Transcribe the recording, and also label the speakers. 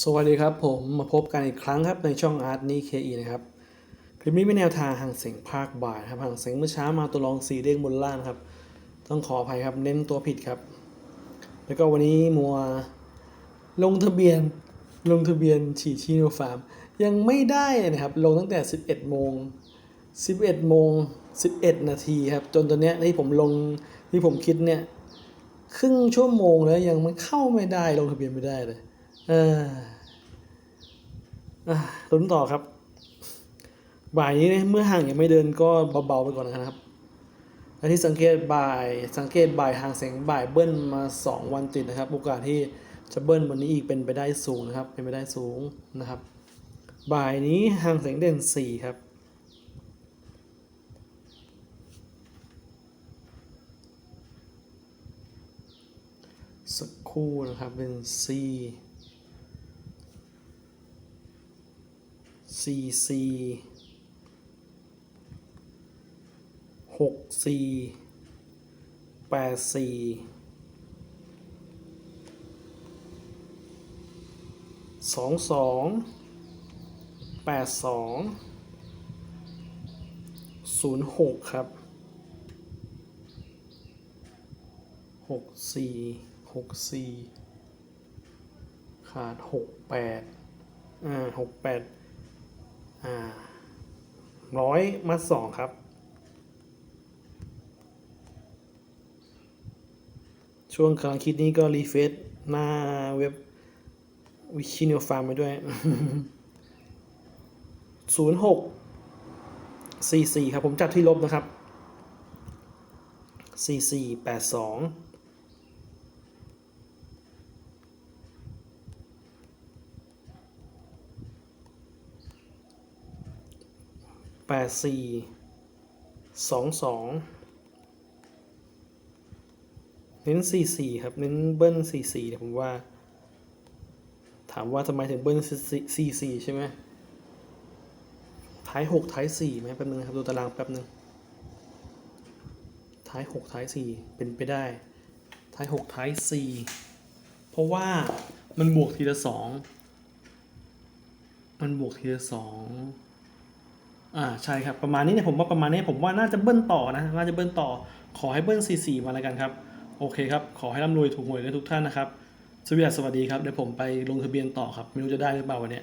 Speaker 1: สวัสดีครับผมมาพบกันอีกครั้งครับในช่องอาร์ตนี่เคอีนะครับคลิปนี้เป็นแนวทางห่างเสียงภาคบ่ายครับห่างเสียงเมื่อเช้ามาตัวรองสีเด้งบนล่างครับ ต้องขออภัยครับเน้นตัวผิดครับ แล้วก็วันนี้มัวลงทะเบียนลงทะเบียนฉีดชีโนฟาร์ม ยังไม่ได้นะครับ ลงตั้งแต่ 11 โมง 11 โมง 11 นาทีครับ จนตอนนี้ที่ผมลงที่ผมคิดเนี่ยครึ่งชั่วโมงแล้วยังไม่เข้าไม่ได้ลงทะเบียนไม่ได้เลย เออลุ้นต่อครับ บ่ายนี้เนี่ยเมื่อห่างยังไม่เดินก็เบาๆไปก่อนนะครับและที่สังเกตบ่ายสังเกตบ่ายห่างเสียงบ่ายเบิ้ลมา 2 วันติดนะครับ โอกาสที่จะเบิ้ลวันนี้อีกเป็นไปได้สูงนะครับ เป็นไปได้สูงนะครับ บ่ายนี้ห่างเสียงเด่น 4 ครับสักครู่นะครับเป็น C C C หกสี่แปดสี่สองสองแปดสองศูนย์หกครับหกสี่หกสี่ขาดหกแปดอ่าหกแปด ร้อยมาสองครับ ช่วงกำลังคิดนี้ก็รีเฟซหน้าเว็บวิชินิวฟาร์มไปด้วยศูนย์หกสี่สี่ครับ ผมจับที่ลบนะครับสี่สี่แปดสอง แปดสี่สองสองเน้น44ครับเน้นเบิ้ล44เนี่ยผมว่า ถามว่าทำไมถึงเบิ้ล44ใช่ไหมท้าย6ท้าย4ไหมแป๊บนึงครับดูตารางแป๊บนึงท้าย6ท้าย4เป็นไปได้ ท้าย6ท้าย4เพราะว่ามันบวกทีละ2มันบวกทีละ2อ่ อ่าใช่ครับประมาณนี้เนี่ยผมว่าประมาณนี้ผมว่าน่าจะเบิ้ลต่อนะน่าจะเบิ้ลต่อ ขอให้เบิ้ลซีซีมาแล้วกันครับ โอเคครับ ขอให้ร่ำรวยถูกหวยกันทุกท่านนะครับสวัสดีครับเดี๋ยวผมไปลงทะเบียนต่อครับไม่รู้จะได้หรือเปล่าวันนี้